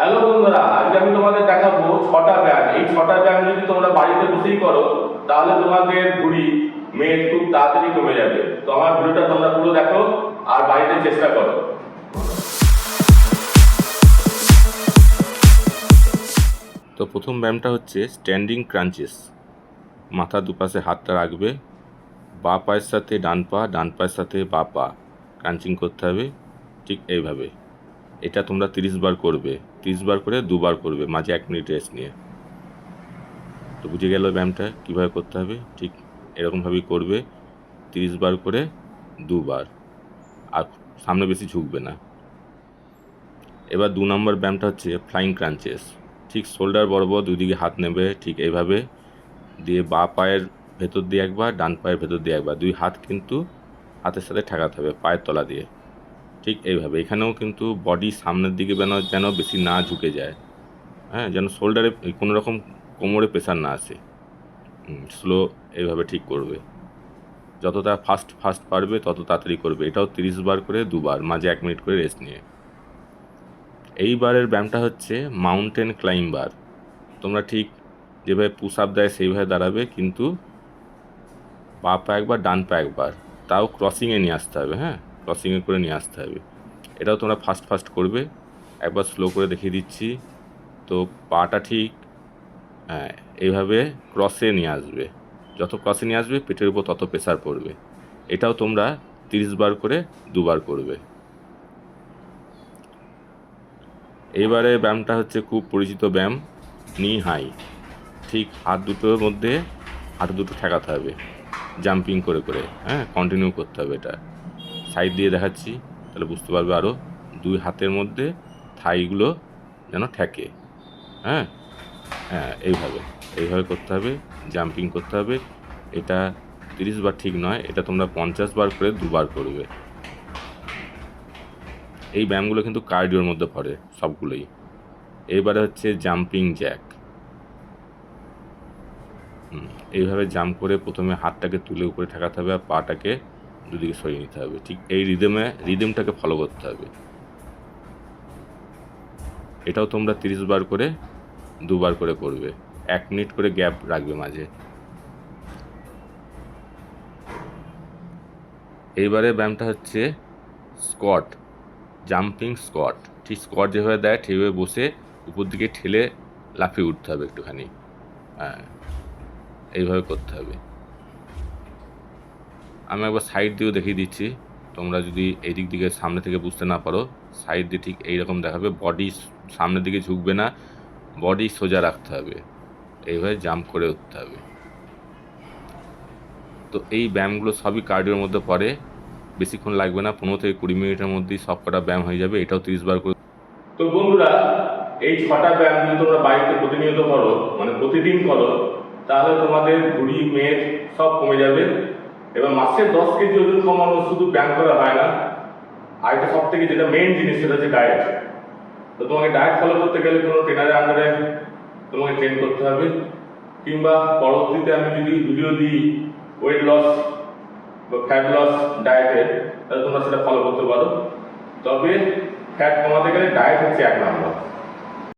Hello বন্ধুরা, আজকে আমি তোমাদের দেখাবো ছটা ব্যায়াম। এই ছটা ব্যায়াম যদি তোমরা বাড়িতে বসেই করো, তাহলে তোমাদের ভুড়ি, মেদ খুব তাড়াতাড়ি কমে যাবে। তো আমার ভিডিওটা তোমরা পুরো দেখো আর বাড়িতে চেষ্টা করো। তো প্রথম ব্যায়ামটা হচ্ছে স্ট্যান্ডিং ক্রাঞ্চেস মাথা দুপাশে হাতটা রাখবে, বা পায়ের সাথে ডান পা, ডান পায়ের সাথে বা পা। ক্রাঞ্চিং করতে হবে, ঠিক এইভাবে। এটা তোমরা তিরিশ বার করবে। তিরিশ বার করে দুবার করবে, মাঝে এক মিনিট রেস্ট নিয়ে। তো বুঝে গেল ব্যায়ামটা কীভাবে করতে হবে? ঠিক এরকমভাবেই করবে তিরিশ বার করে দুবার। আর সামনে বেশি ঝুঁকবে না। এবার দু নম্বর ব্যায়ামটা হচ্ছে ফ্লাইং ক্রাঞ্চেস ঠিক শোল্ডার বরাবর দুদিকে হাত নেবে, ঠিক এইভাবে দিয়ে বা পায়ের ভেতর দিয়ে একবার, ডান পায়ের ভেতর দিয়ে একবার। দুই হাত কিন্তু হাতের সাথে ঠেকাতে হবে, পায়ের তলা দিয়ে। ঠিক এইভাবে। এখানেও কিন্তু বডি সামনের দিকে যেন যেন বেশি না ঝুঁকে যায়। হ্যাঁ যেন শোল্ডারে কোনো রকম কোমরে প্রেশার না আসে। স্লো এইভাবে ঠিক করবে। যতটা ফাস্ট ফাস্ট পারবে, তত তাড়াতাড়ি করবে। এটাও তিরিশ বার করে দুবার, মাঝে এক মিনিট করে রেস্ট নিয়ে। এইবারের ব্যায়ামটা হচ্ছে মাউন্টেন ক্লাইম্বার তোমরা ঠিক যেভাবে পুশ আপ দেয়, সেইভাবে দাঁড়াবে, কিন্তু পা পা একবার, ডান পা একবার। তাও ক্রসিংয়ে নিয়ে আসতে হবে হ্যাঁ? ক্রসিংয়ে করে নিয়ে আসতে হবে। এটাও তোমরা ফাস্ট ফাস্ট করবে। একবার স্লো করে দেখিয়ে দিচ্ছি। তো পাটা ঠিক হ্যাঁ এইভাবে ক্রসে নিয়ে আসবে। যত ক্রসে নিয়ে আসবে, পেটের উপর তত প্রেসার পড়বে। এটাও তোমরা তিরিশ বার করে দুবার করবে। এইবারে ব্যায়ামটা হচ্ছে খুব পরিচিত ব্যায়াম নি হাই ঠিক হাত দুটোর মধ্যে, হাত দুটো ঠেকাতে হবে। জাম্পিং করে করে হ্যাঁ কন্টিনিউ করতে হবে এটা। সাইড দিয়ে দেখাচ্ছি, তাহলে বুঝতে পারবে আরও দুই হাতের মধ্যে থাইগুলো যেন ঠেকে। হ্যাঁ? হ্যাঁ এইভাবে। এইভাবে করতে হবে, জাম্পিং করতে হবে। এটা তিরিশ বার ঠিক নয়, এটা তোমরা পঞ্চাশ বার করে দুবার করবে। এই ব্যায়ামগুলো কিন্তু কার্ডিওর মধ্যে পড়ে সবগুলোই। এবারে হচ্ছে জাম্পিং জ্যাক। এইভাবে জাম্প করে প্রথমে হাতটাকে তুলে উপরে ঠেকাতে হবে আর পাটাকে দুদিকে সরিয়ে নিতে হবে। ঠিক এই রিদমে রিদমটাকে ফলো করতে হবে। এটাও তোমরা তিরিশ বার করে, দুবার করে করবে। এক মিনিট করে গ্যাপ রাখবে মাঝে। এইবারে ব্যায়ামটা হচ্ছে স্কট জাম্পিং স্কট ঠিক স্কট যেভাবে দেয় ঠিকভাবে বসে উপর দিকে ঠেলে লাফিয়ে উঠতে হবে একটুখানি। হ্যাঁ এইভাবে করতে হবে। আমি একবার সাইড দিয়েও দেখিয়ে দিচ্ছি। তোমরা যদি এই দিক সামনে থেকে বুঝতে না পারো সাইড দিয়ে ঠিক এইরকম দেখাবে বডি সামনের দিকে ঝুঁকবে না বডি সোজা রাখতে হবে। এইভাবে জাম্প করে উঠতে হবে। তো এই ব্যায়ামগুলো সবই কার্ডিওর মধ্যে পড়ে। বেশিক্ষণ লাগবে না, পনেরো থেকে কুড়ি মিনিটের মধ্যেই সব কটা ব্যায়াম হয়ে যাবে, এটাও তিরিশ বার করে। তো বন্ধুরা, এই ছটা ব্যায়াম যদি তোমরা বাড়িতে প্রতিনিয়ত করো মানে প্রতিদিন করো, তাহলে তোমাদের ভুড়ি মেদ সব কমে যাবে। এবার মাসে দশ কেজি ওজন কমানো শুধু ব্যায়াম করা হয় না, আর এটা সব থেকে যেটা মেন জিনিস, সেটা হচ্ছে ডায়েট তো তোমাকে ডায়েট ফলো করতে গেলে কোনো ট্রেনারের আন্ডারে তোমাকে ট্রেন করতে হবে, কিংবা পরবর্তীতে আমি যদি ভিডিও দিই ওয়েট লস বা ফ্যাট লস ডায়েটের তাহলে তোমরা সেটা ফলো করতে পারো। তবে ফ্যাট কমাতে গেলে ডায়েট হচ্ছে এক নম্বর